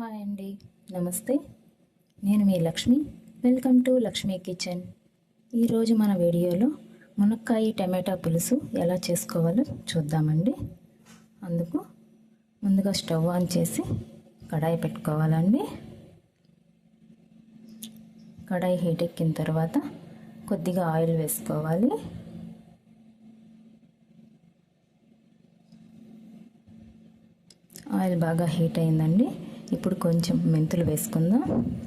Hi అండి. నమస్తే. నేను మీ Lakshmi. Welcome to Lakshmi kitchen. ఈరోజు మన వీడియోలో మునక్కాయ టమాటా పులుసు ఎలా చేసుకోవాలో చూద్దామండి. అందుకు ముందుగా స్టవ్ ఆన్ చేసి కడాయి పెట్టుకోవాలండి. కడాయి హీట్ ఎక్కిన తర్వాత కొద్దిగా ఆయిల్ వేసుకోవాలి. ఆయిల్ బాగా హీట్ అయిందండి. ఇప్పుడు కొంచెం మెంతులు వేసుకుందాం.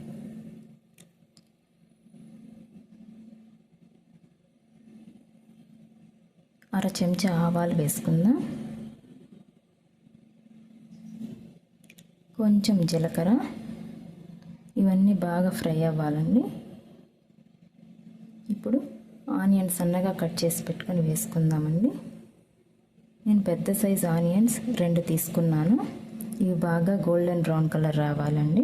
అర చెంచా ఆవాలు వేసుకుందాం. కొంచెం జీలకర్ర. ఇవన్నీ బాగా ఫ్రై అవ్వాలండి. ఇప్పుడు ఆనియన్స్ సన్నగా కట్ చేసి పెట్టుకొని వేసుకుందామండి. నేను పెద్ద సైజ్ ఆనియన్స్ రెండు తీసుకున్నాను. ఇవి బాగా గోల్డెన్ బ్రౌన్ కలర్ రావాలండి.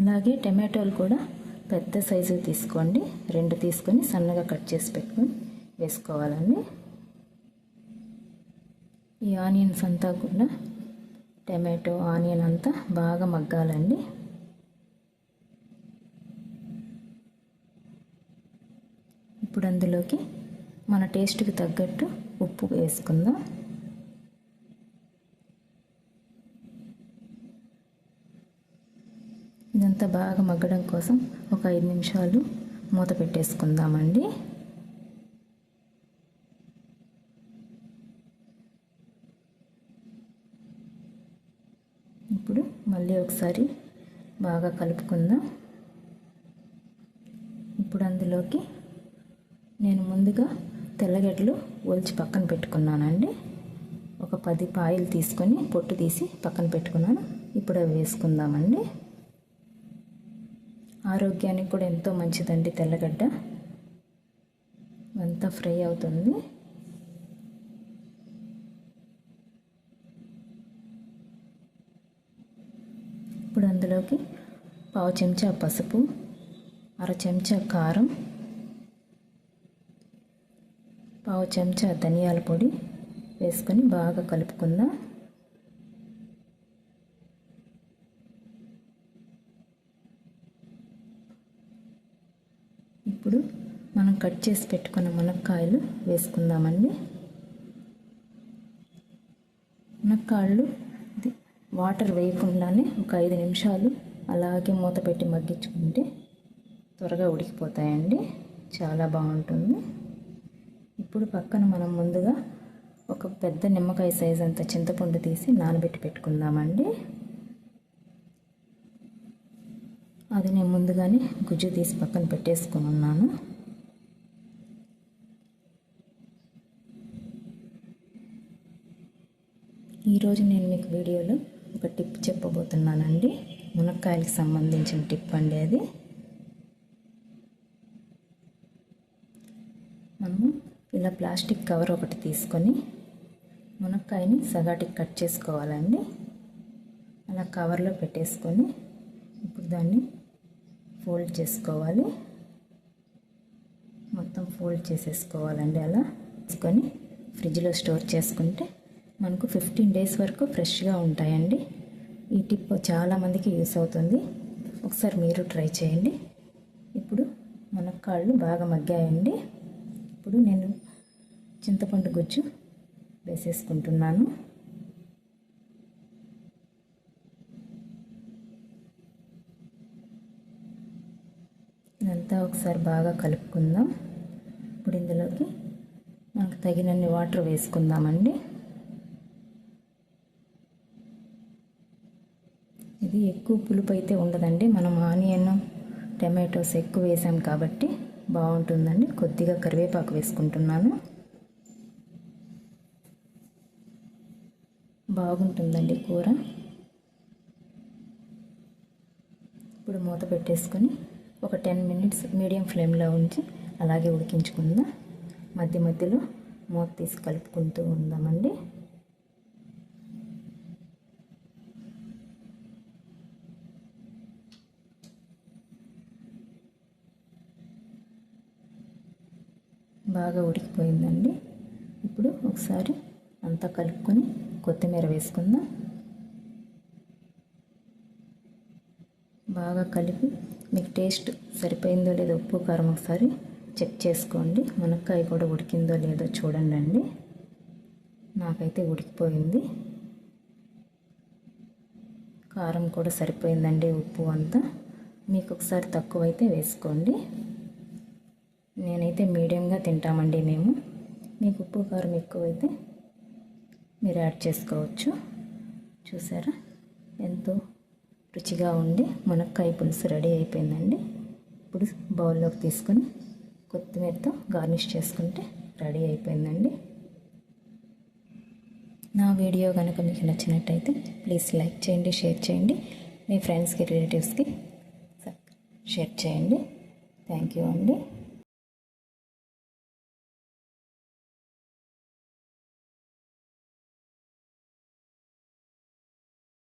ఇలాగే టమాటోలు కూడా పెద్ద సైజు తీసుకోండి. రెండు తీసుకొని సన్నగా కట్ చేసి పెట్టుకొని వేసుకోవాలండి. ఈ ఆనియన్స్ అంతా కూడా టమాటో ఆనియన్ అంతా బాగా మగ్గాలండి. ఇప్పుడు అందులోకి మన టేస్ట్కి తగ్గట్టు ఉప్పు వేసుకుందాం. ఇదంతా బాగా మగ్గడం కోసం ఒక ఐదు నిమిషాలు మూత పెట్టేసుకుందామండి. ఇప్పుడు మళ్ళీ ఒకసారి బాగా కలుపుకుందాం. ఇప్పుడు అందులోకి నేను ముందుగా తెల్లగడ్డలు ఒలిచి పక్కన పెట్టుకున్నానండి. ఒక పది పాయలు తీసుకొని పొట్టు తీసి పక్కన పెట్టుకున్నాను. ఇప్పుడు అవి వేసుకుందామండి. ఆరోగ్యానికి కూడా ఎంతో మంచిదండి తెల్లగడ్డ. అంతా ఫ్రై అవుతుంది. ఇప్పుడు అందులోకి పావు చెంచా పసుపు అర చెంచా కారం పావు చెంచా ధనియాల పొడి వేసుకొని బాగా కలుపుకుందాం ఇప్పుడు మనం కట్ చేసి పెట్టుకున్న మునక్కాయలు వేసుకుందామండి. మునక్కాయలు వాటర్ వేయకుండానే ఒక ఐదు నిమిషాలు అలాగే మూత పెట్టి మగ్గించుకుంటే త్వరగా ఉడికిపోతాయండి. చాలా బాగుంటుంది. ఇప్పుడు పక్కన మనం ముందుగా ఒక పెద్ద నిమ్మకాయ సైజ్ అంత చింతపండు తీసి నానబెట్టి పెట్టుకుందామండి. అది నేను ముందుగానే గుజ్జు తీసి పక్కన పెట్టేసుకుని ఉన్నాను. ఈరోజు నేను మీకు వీడియోలో ఒక టిప్ చెప్పబోతున్నానండి. మునక్కాయలకు సంబంధించిన టిప్ అండి అది. మనము ఇలా ప్లాస్టిక్ కవర్ ఒకటి తీసుకొని మునక్కాయని సగాటికి కట్ చేసుకోవాలండి. అలా కవర్లో పెట్టేసుకొని ఇప్పుడు దాన్ని ఫోల్డ్ చేసుకోవాలి. మొత్తం ఫోల్డ్ చేసేసుకోవాలండి అలా. తీసుకొని ఫ్రిడ్జ్లో స్టోర్ చేసుకుంటే మనకు ఫిఫ్టీన్ డేస్ వరకు ఫ్రెష్గా ఉంటాయండి. ఈ టిప్ చాలామందికి యూస్ అవుతుంది. ఒకసారి మీరు ట్రై చేయండి. ఇప్పుడు మునక్కాళ్ళు బాగా మగ్గాయండి. ఇప్పుడు నేను చింతపండు గుజ్జు వేసేసుకుంటున్నాను. ఇదంతా ఒకసారి బాగా కలుపుకుందాం. ఇప్పుడు ఇందులోకి మనకు తగినన్ని వాటర్ వేసుకుందామండి. ఇది ఎక్కువ పులుపు అయితే ఉండదండి. మనం ఆనియన్ టమాటోస్ ఎక్కువ వేసాం కాబట్టి బాగుంటుందండి. కొద్దిగా కరివేపాకు వేసుకుంటున్నాను. బాగుంటుందండి కూర. ఇప్పుడు మూత పెట్టేసుకొని ఒక టెన్ మినిట్స్ మీడియం ఫ్లేమ్లో ఉంచి అలాగే ఉడికించుకుందాం. మధ్య మధ్యలో మూత తీసి కలుపుకుంటూ ఉందామండి. బాగా ఉడికిపోయిందండి. ఇప్పుడు. ఒకసారి అంతా కలుపుకొని కొత్తిమీర వేసుకుందాం. బాగా కలిపి మీకు టేస్ట్ సరిపోయిందో లేదో ఉప్పు కారం ఒకసారి చెక్ చేసుకోండి. మునక్కాయ కూడా ఉడికిందో లేదో చూడండి అండి నాకైతే ఉడికిపోయింది. కారం కూడా సరిపోయిందండి ఉప్పు అంతా. మీకు ఒకసారి తక్కువైతే వేసుకోండి. అయితే మీడియంగా తింటామండి మేము. మీకు ఉప్పు కారం ఎక్కువైతే మీరు యాడ్ చేసుకోవచ్చు. చూసారా? ఎంతో రుచిగా ఉండి మునక్కాయ పులుసు రెడీ అయిపోయిందండి. ఇప్పుడు బౌల్లోకి తీసుకొని కొత్తిమీరతో గార్నిష్ చేసుకుంటే రెడీ అయిపోయిందండి. నా వీడియో కనుక మీకు నచ్చినట్టయితే ప్లీజ్ లైక్ చేయండి షేర్ చేయండి. మీ ఫ్రెండ్స్కి రిలేటివ్స్కి షేర్ చేయండి. థ్యాంక్ యూ అండి.